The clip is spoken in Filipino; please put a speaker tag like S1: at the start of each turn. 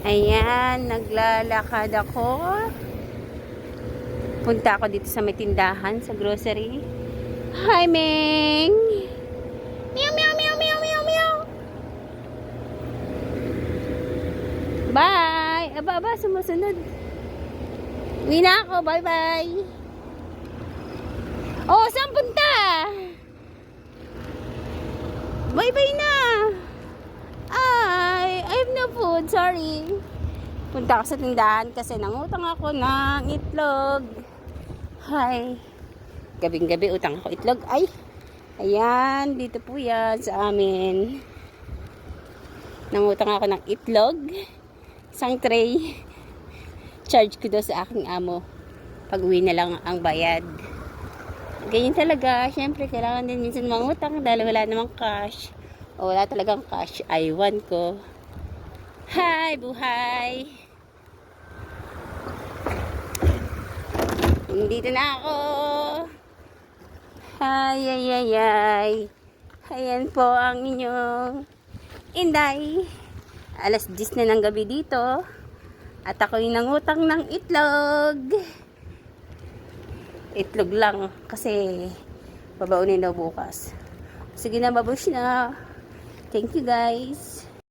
S1: Ayan, naglalakad ako. Punta ako dito sa may tindahan, sa grocery. Hi, Ming! Meow, meow, meow, meow, meow, meow! Bye! Aba, aba, sumusunod. Uwi na ako, bye-bye! Oh, saan punta? Bye-bye na! Sorry. Punta ako sa tindahan kasi nangutang ako ng itlog. Hi. Gabing-gabi utang ako itlog. Ay, ayan, dito po yan sa amin. Nangutang ako ng itlog. Isang tray. Charge ko daw sa aking amo. Pag uwi na lang ang bayad. Ganyan talaga. Siyempre, kailangan din minsan mangutang dahil wala namang cash. O wala talagang cash. Aywan ko. Hi, buhay! Dito na ako. Ay, ay, ay, ay. Ayan po ang inyong inday. Alas 10 na ng gabi dito. At ako'y nangutang ng itlog. Itlog lang kasi babaunin daw bukas. Sige na, babush na. Thank you guys.